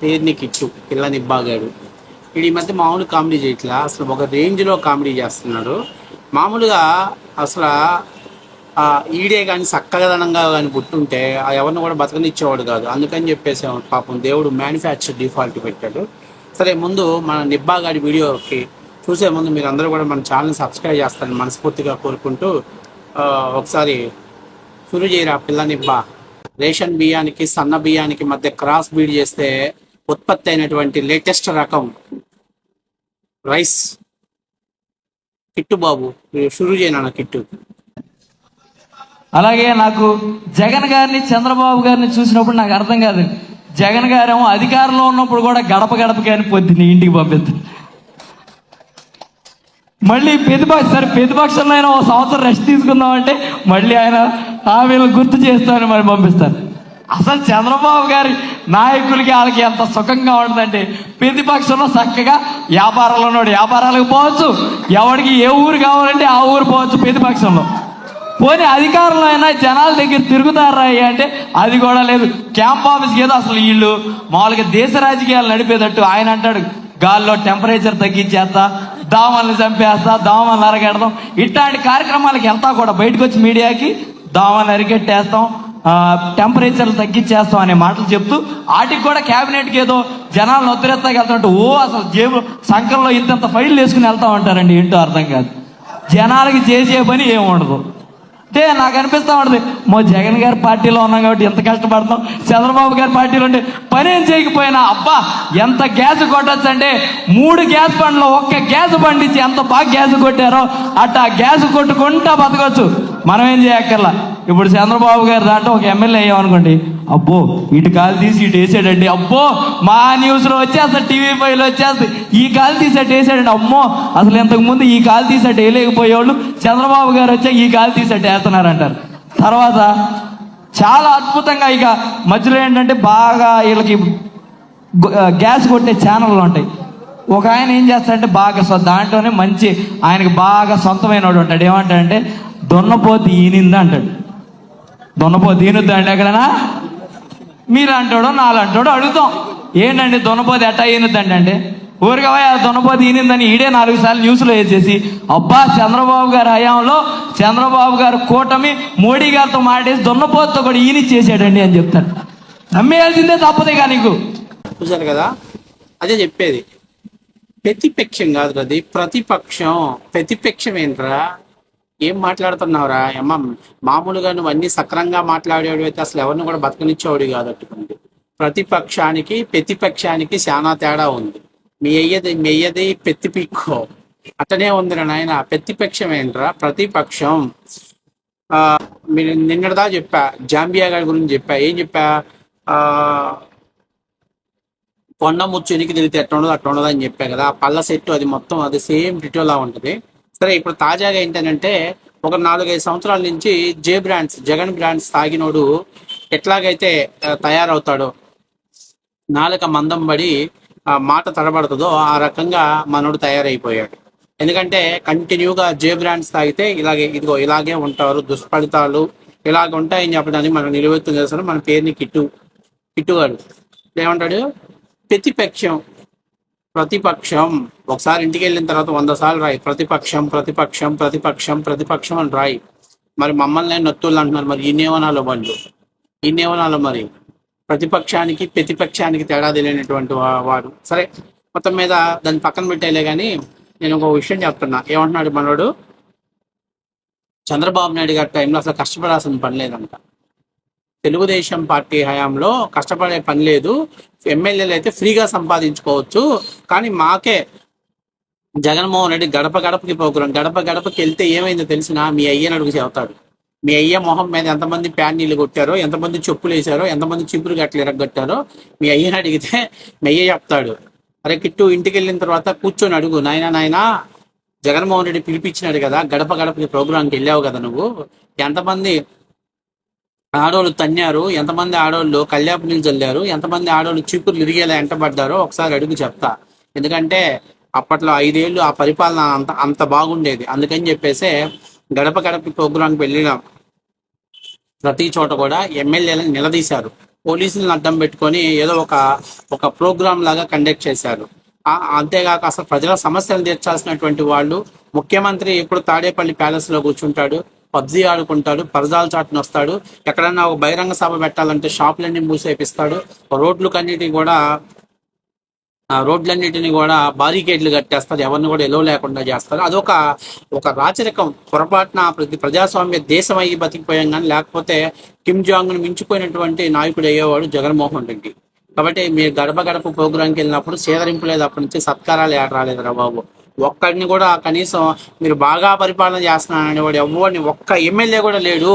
పేరుని కిట్టు పిల్ల నిబ్బాగాడు వీడు ఈ మధ్య మామూలు కామెడీ చేయట్లా అసలు ఒక రేంజ్లో కామెడీ చేస్తున్నాడు. మామూలుగా అసలు ఈడే కానీ చక్కదనంగా కానీ పుట్టుంటే ఎవరిని కూడా బతకనిచ్చేవాడు కాదు. అందుకని చెప్పేసి పాపం దేవుడు మ్యానుఫ్యాక్చర్ డిఫాల్ట్ పెట్టాడు. సరే ముందు మన నిబ్బాగాడి వీడియోకి చూసే ముందు మీరు అందరూ కూడా మన ఛానల్ సబ్స్క్రైబ్ చేస్తారని మనస్ఫూర్తిగా కోరుకుంటూ ఒకసారి షురు చేయరా పిల్ల నిబ్బా రేషన్ బియ్యానికి సన్న బియ్యానికి మధ్య క్రాస్ బీడ్ చేస్తే ఉత్పత్తి అయినటువంటి లేటెస్ట్ రకం రైస్ కిట్టు బాబు. షురు చేయనా కిట్టు. అలాగే నాకు జగన్ గారిని చంద్రబాబు గారిని చూసినప్పుడు నాకు అర్థం కాదు. జగన్ గారేమో అధికారంలో ఉన్నప్పుడు కూడా గడప గడప కానీ పొద్దున్న ఇంటికి పంపిద్దు మళ్ళీ ప్రతిపక్ష సరే ప్రతిపక్షంలో అయినా ఒక సంవత్సరం రెస్ట్ తీసుకుందామంటే మళ్ళీ ఆయన హామీలు గుర్తు చేస్తామని మరి పంపిస్తారు. అసలు చంద్రబాబు గారి నాయకులకి వాళ్ళకి ఎంత సుఖంగా ఉంటుందంటే ప్రతిపక్షంలో చక్కగా వ్యాపారాలు ఉన్నాడు వ్యాపారాలకు పోవచ్చు. ఎవరికి ఏ ఊరు కావాలంటే ఆ ఊరు పోవచ్చు ప్రతిపక్షంలో. పోనీ అధికారంలో అయినా జనాల దగ్గర తిరుగుతారా అంటే అది కూడా లేదు. క్యాంప్ ఆఫీస్కి ఏదో అసలు వీళ్ళు మామూలుగా దేశ రాజకీయాలు నడిపేటట్టు ఆయన అంటాడు గాల్లో టెంపరేచర్ తగ్గించేస్తా దోమల్ని చంపేస్తా దోమల్ని అరగెడదాం ఇట్లాంటి కార్యక్రమాలకి వెళ్తా కూడా బయటకు వచ్చి మీడియాకి దోమల్ని అరికెట్టేస్తాం టెంపరేచర్లు తగ్గించేస్తాం అనే మాటలు చెప్తూ వాటికి కూడా క్యాబినెట్కి ఏదో జనాలు ఒత్తిరెత్తాకి వెళ్తున్నట్టు ఓ అసలు జేబు సంకల్లో ఇంతంత ఫైల్ వేసుకుని వెళ్తా ఉంటారండి ఏంటో అర్థం కాదు. జనాలకి చేసే పని ఏముండదు అంటే నాకు అనిపిస్తా ఉంటుంది మో జగన్ గారి పార్టీలో ఉన్నాం కాబట్టి ఎంత కష్టపడతాం చంద్రబాబు గారి పార్టీలో ఉంటే పని ఏం చేయకపోయినా అబ్బా ఎంత గ్యాస్ కొట్టచ్చు అంటే మూడు గ్యాస్ బండ్లో ఒక్క గ్యాస్ బండి ఇచ్చి ఎంత బాగా గ్యాస్ కొట్టారో అట్ట గ్యాస్ కొట్టుకుంటా బతకొచ్చు. మనం ఏం చేయక్కర్లా. ఇప్పుడు చంద్రబాబు గారు దాంట్లో ఒక ఎమ్మెల్యే అయ్యామనుకోండి అబ్బో ఇటు కాలు తీసి ఇటు వేసాడండి అబ్బో మా న్యూస్లో వచ్చేస్తా టీవీ ఫైవ్లో వచ్చేస్తుంది ఈ కాలు తీసేట్టు వేసాడండి అమ్మో అసలు ఇంతకు ముందు ఈ కాలు తీసేట్టు వేయలేకపోయేవాళ్ళు చంద్రబాబు గారు వచ్చా ఈ కాలు తీసేట్టు వేస్తున్నారంటారు. తర్వాత చాలా అద్భుతంగా ఇక మధ్యలో ఏంటంటే బాగా వీళ్ళకి గ్యాస్ కొట్టే ఛానళ్ళు ఉంటాయి. ఒక ఆయన ఏం చేస్తాడంటే బాగా సో దాంట్లోనే మంచి ఆయనకి బాగా సొంతమైన వాడు ఉంటాడు. ఏమంటాడంటే దొన్నపోతి ఈనింది అంటాడు. దొనపో ఈనుద్దా అండి ఎక్కడనా? మీరు అంటాడో నాలు అంటాడో అడుగుతాం. ఏంటండి దొనపోది ఎట్టా ఈనుద్దండి అంటే ఊరిగా పోయి ఆ దున్నపోతి ఈనిందని ఈడే నాలుగు సార్లు న్యూస్లో వేసేసి అబ్బా చంద్రబాబు గారి హయాంలో చంద్రబాబు గారు కూటమి మోడీ గారితో మాట్లాడేసి దున్నపోతుతో కూడా ఈనిచ్చేసాడండి అని చెప్తాడు నమ్మేయాల్సిందే తప్పదే కానీ నీకు. చూశారు కదా అదే చెప్పేది. ప్రతిపక్షం కాదు అది ప్రతిపక్షం. ప్రతిపక్షం ఏంట్రా? ఏం మాట్లాడుతున్నావురా? అమ్మ మామూలుగా నువ్వు అన్ని సక్రంగా మాట్లాడేవాడు అయితే అసలు ఎవరిని కూడా బతకనిచ్చేవాడు కాదు అట్టుకుంది ప్రతిపక్షానికి ప్రతిపక్షానికి చాలా తేడా ఉంది. మీ అయ్యది మీ అయ్యది పెత్తిపిక్కో అట్టనే ఉందిరా నాయన ప్రతిపక్షం ఏంట్రా? ప్రతిపక్షం. ఆ మీరు నిన్నటిదా చెప్పా జాంబియా గారి గురించి చెప్పా. ఏం చెప్పా? కొండ ముచ్చు ఎనికి తిరిగితే ఎట్లా ఉండదు అట్లా ఉండదు అని చెప్పా కదా. ఆ పళ్ళ సెట్టు అది మొత్తం అది సేమ్ డిటోలా ఉంటుంది. సరే ఇప్పుడు తాజాగా ఏంటంటే ఒక నాలుగైదు సంవత్సరాల నుంచి జే బ్రాండ్స్ జగన్ బ్రాండ్స్ తాగినోడు ఎట్లాగైతే తయారవుతాడో నాలుక మందం పడి ఆ మాట తడబడుతుందో ఆ రకంగా మనోడు తయారైపోయాడు. ఎందుకంటే కంటిన్యూగా జే బ్రాండ్స్ తాగితే ఇలాగే ఇదిగో ఇలాగే ఉంటారు దుష్ఫలితాలు ఇలాగ ఉంటాయని చెప్పడానికి మనం నిలువెత్తు చేస్తారు మన పేరుని కిట్టు కిట్టుగాడు. ఏమంటాడు? ప్రతిపక్షం. ప్రతిపక్షం. ఒకసారి ఇంటికి వెళ్ళిన తర్వాత వంద సార్లు రాయి. ప్రతిపక్షం ప్రతిపక్షం ప్రతిపక్షం ప్రతిపక్షం అని రాయి. మరి మమ్మల్ని నొత్తులు అంటున్నారు? మరి ఈయనేమనాలో వాళ్ళు ఈయనేమనాలో మరి ప్రతిపక్షానికి ప్రతిపక్షానికి తేడా తెలియనటువంటి వాడు. సరే మొత్తం మీద దాన్ని పక్కన పెట్టేలే కానీ నేను ఒక విషయం చెప్తున్నా. ఏమంటున్నాడు మనోడు? చంద్రబాబు నాయుడు గారి టైంలో అసలు కష్టపడాల్సిన పని లేదంట. తెలుగుదేశం పార్టీ హయాంలో కష్టపడే పని లేదు. ఎమ్మెల్యేలు అయితే ఫ్రీగా సంపాదించుకోవచ్చు. కానీ మాకే జగన్మోహన్ రెడ్డి గడప గడపకి పోకురం. గడప గడపకి వెళ్తే ఏమైందో తెలిసినా మీ అయ్యని అడుగు చెబుతాడు మీ అయ్య మొహం మీద ఎంతమంది ప్యాన్ నీళ్ళు కొట్టారో ఎంతమంది చెప్పులు వేశారో ఎంతమంది చిపురు గట్లు ఎరగొట్టారో మీ అయ్యని అడిగితే మీ అయ్య చెప్తాడు. అరే కిట్టు ఇంటికి వెళ్ళిన తర్వాత కూర్చొని అడుగు. నాయనా నాయనా జగన్మోహన్ రెడ్డి పిలిపించినాడు కదా గడప గడపకి ప్రోగ్రాంకి వెళ్ళావు కదా నువ్వు. ఎంతమంది ఆడవాళ్ళు తన్నారు ఎంతమంది ఆడవాళ్ళు కళ్యాపు చల్లారు ఎంతమంది ఆడవాళ్ళు చీపుర్లు ఇరిగేలా ఎంటబడ్డారో ఒకసారి అడుగు చెప్తా. ఎందుకంటే అప్పట్లో ఐదేళ్ళు ఆ పరిపాలన అంత అంత బాగుండేది. అందుకని చెప్పేసే గడప గడప ప్రోగ్రాంకి వెళ్ళిన ప్రతి చోట కూడా ఎమ్మెల్యేలను నిలదీశారు. పోలీసులను అడ్డం పెట్టుకొని ఏదో ఒక ఒక ప్రోగ్రామ్ లాగా కండక్ట్ చేశారు. అంతేగాక అసలు ప్రజల సమస్యలు తీర్చాల్సినటువంటి వాళ్ళు ముఖ్యమంత్రి ఇప్పుడు తాడేపల్లి ప్యాలెస్లో కూర్చుంటాడు. పబ్జీ ఆడుకుంటాడు పరదాలు చాటున వస్తాడు. ఎక్కడన్నా ఒక బహిరంగ సభ పెట్టాలంటే షాపులన్నీ మూసేపిస్తాడు. రోడ్లు కన్నిటికి కూడా రోడ్లన్నిటిని కూడా బారికేడ్లు కట్టేస్తారు ఎవరిని కూడా ఎలో లేకుండా చేస్తారు అదొక ఒక రాచరికం. పొరపాటున ప్రతి ప్రజాస్వామ్య దేశం అయ్యి బతికిపోయాం కానీ లేకపోతే కిమ్ జాంగ్ మించిపోయినటువంటి నాయకుడు అయ్యేవాడు జగన్మోహన్ రెడ్డి. కాబట్టి మీరు గడప గడప ప్రోగ్రాంకి వెళ్ళినప్పుడు సేదరింపు లేదు అప్పటి నుంచి సత్కారాలు ఏడ రాలేదురా బాబు. ఒక్కడిని కూడా కనీసం మీరు బాగా పరిపాలన చేస్తున్నారని వాడు ఎవరిని ఒక్క ఎమ్మెల్యే కూడా లేడు.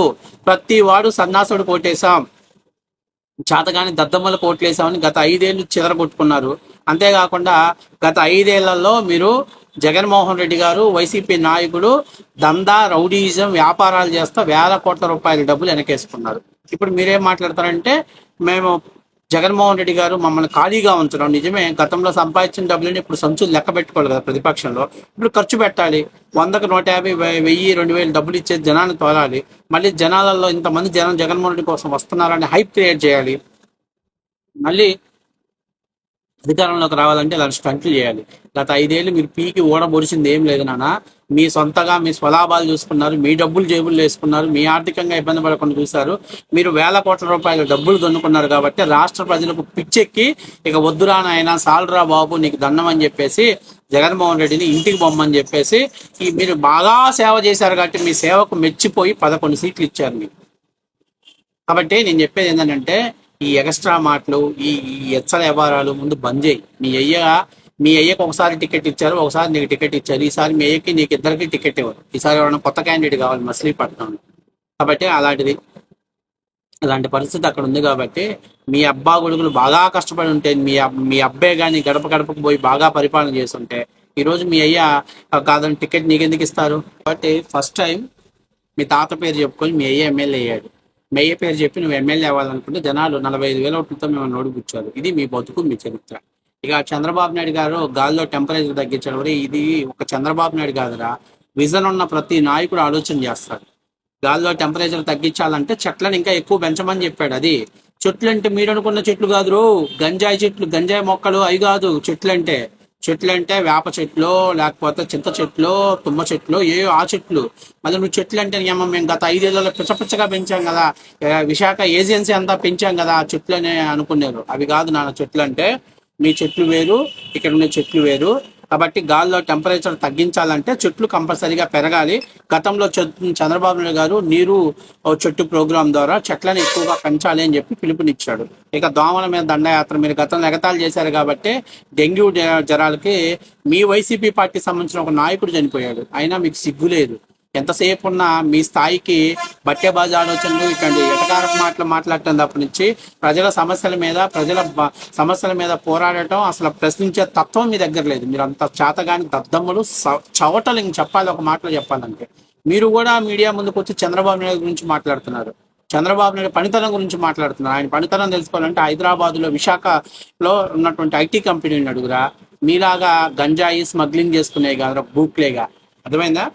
ప్రతి వాడు సన్నాసుడు కోటేశాం. చేతగాని దద్దమ్మలు కోట్లేసామని గత ఐదేళ్ళు చెదరగొట్టుకున్నారు అంతేకాకుండా గత ఐదేళ్ళలో మీరు జగన్మోహన్ రెడ్డి గారు వైసీపీ నాయకుడు దందా రౌడీయిజం వ్యాపారాలు చేస్తా వేల కోట్ల రూపాయల డబ్బులు వెనకేసుకున్నారు. ఇప్పుడు మీరేం మాట్లాడతారంటే మేము జగన్మోహన్ రెడ్డి గారు మమ్మల్ని ఖాళీగా ఉంచడం నిజమే. గతంలో సంపాదించిన డబ్బులని ఇప్పుడు సంచులు లెక్క పెట్టుకోవాలి కదా ప్రతిపక్షంలో. ఇప్పుడు ఖర్చు పెట్టాలి. వందకు నూట యాభై వెయ్యి రెండు వేలు డబ్బులు ఇచ్చే జనాన్ని తోలాలి. మళ్ళీ జనాలలో ఇంతమంది జనం జగన్మోహన్ రెడ్డి కోసం వస్తున్నారని హైప్ క్రియేట్ చేయాలి. మళ్ళీ అధికారంలోకి రావాలంటే ఇలాంటి స్టంట్లు చేయాలి. గత ఐదేళ్ళు మీరు పీకి ఓడబొడిచింది ఏం లేదు నాన్న. మీ సొంతగా మీ స్వలాభాలు చూసుకున్నారు మీ డబ్బులు జేబులు వేసుకున్నారు మీ ఆర్థికంగా ఇబ్బంది పడకుండా చూశారు. మీరు వేల కోట్ల రూపాయల డబ్బులు దొన్నుకున్నారు కాబట్టి రాష్ట్ర ప్రజలకు పిచ్చెక్కి ఇక వద్దురా నాయన సాల్రా బాబు నీకు దండం అని చెప్పేసి జగన్మోహన్ రెడ్డిని ఇంటికి బొమ్మని చెప్పేసి ఈ మీరు బాగా సేవ చేశారు కాబట్టి మీ సేవకు మెచ్చిపోయి పదకొండు సీట్లు ఇచ్చారు మీరు. కాబట్టి నేను చెప్పేది ఏంటంటే ఈ ఎక్స్ట్రా మాటలు ఈ ఈ ఎచ్చల వ్యవహారాలు ముందు బంద్ చేయి. మీ అయ్య మీ అయ్యకు ఒకసారి టికెట్ ఇచ్చారు ఒకసారి నీకు టికెట్ ఇచ్చారు. ఈసారి మీ అయ్యకి నీకు ఇద్దరికి టికెట్ ఇవ్వరు. ఈసారి ఎవరైనా కొత్త క్యాండిడేట్ కావాలి మచిలీపట్నం కాబట్టి అలాంటిది. అలాంటి పరిస్థితి అక్కడ ఉంది కాబట్టి మీ అబ్బా కొడుకులు బాగా కష్టపడి ఉంటే మీ మీ అబ్బాయి కానీ గడప గడపకు పోయి బాగా పరిపాలన చేస్తుంటే ఈరోజు మీ అయ్య కాదని టికెట్ నీకెందుకు ఇస్తారు? కాబట్టి ఫస్ట్ టైం మీ తాత పేరు చెప్పుకొని మీ అయ్య ఎమ్మెల్యే అయ్యాడు. మేయ పేరు చెప్పి నువ్వు ఎమ్మెల్యే అవ్వాలనుకుంటే జనాలు నలభై ఐదు వేల ఓట్లతో మేము ఓడిపుచ్చారు ఇది మీ బతుకు మీ చరిత్ర. ఇక చంద్రబాబు నాయుడు గారు గాల్లో టెంపరేచర్ తగ్గించడం వల్ల ఇది ఒక చంద్రబాబు నాయుడు కాదురా. విజన్ ఉన్న ప్రతి నాయకుడు ఆలోచన చేస్తాడు. గాల్లో టెంపరేచర్ తగ్గించాలంటే చెట్లను ఇంకా ఎక్కువ పెంచమని చెప్పాడు. అది చెట్లు అంటే మీరు అనుకున్న చెట్లు కాదు గంజాయి చెట్లు గంజాయి మొక్కలు అవి కాదు చెట్లు అంటే చెట్లు అంటే వేప చెట్లు లేకపోతే చింత చెట్లు తుమ్మ చెట్లు ఏ ఆ చెట్లు. మళ్ళీ నువ్వు చెట్లు అంటే ఏమో మేము గత ఐదేళ్ళలో పిచ్చపిచ్చగా పెంచాం కదా. విశాఖ ఏజెన్సీ అంతా పెంచాం కదా ఆ చెట్లు అనే అనుకున్నారు. అవి కాదు నాన్న చెట్లు అంటే మీ చెట్లు వేరు ఇక్కడ ఉండే చెట్లు వేరు. కాబట్టి గాల్లో టెంపరేచర్ తగ్గించాలంటే చెట్లు కంపల్సరీగా పెరగాలి. గతంలో చంద్రబాబు నాయుడు గారు నీరు చెట్టు ప్రోగ్రాం ద్వారా చెట్లను ఎక్కువగా పెంచాలి అని చెప్పి పిలుపునిచ్చాడు. ఇక దోమల మీద దండయాత్ర మీరు గతంలో ఎగతాళి చేశారు కాబట్టి డెంగ్యూ జ్వరాలకి మీ వైసీపీ పార్టీ సంబంధించిన ఒక నాయకుడు చనిపోయాడు. అయినా మీకు సిగ్గు లేదు. ఎంతసేపు ఉన్నా మీ స్థాయికి బట్టేబాజు ఆలోచనలు ఇక్కడ ఎటకారం మాటలు మాట్లాడటం తప్ప నుంచి ప్రజల సమస్యల మీద ప్రజల సమస్యల మీద పోరాడటం అసలు ప్రశ్నించే తత్వం మీ దగ్గర లేదు. మీరు అంత చేతగాని దద్దమ్మలు చవటలు ఇంక చెప్పాలి ఒక మాటలో చెప్పాలంటే. మీరు కూడా మీడియా ముందుకు వచ్చి చంద్రబాబు నాయుడు గురించి మాట్లాడుతున్నారు. చంద్రబాబు నాయుడు పనితనం గురించి మాట్లాడుతున్నారు. ఆయన పనితనం తెలుసుకోవాలంటే హైదరాబాద్లో విశాఖలో ఉన్నటువంటి ఐటీ కంపెనీని అడుగురా. మీలాగా గంజాయి స్మగ్లింగ్ చేసుకునే కాదు బూక్లేగా అర్థమైందా?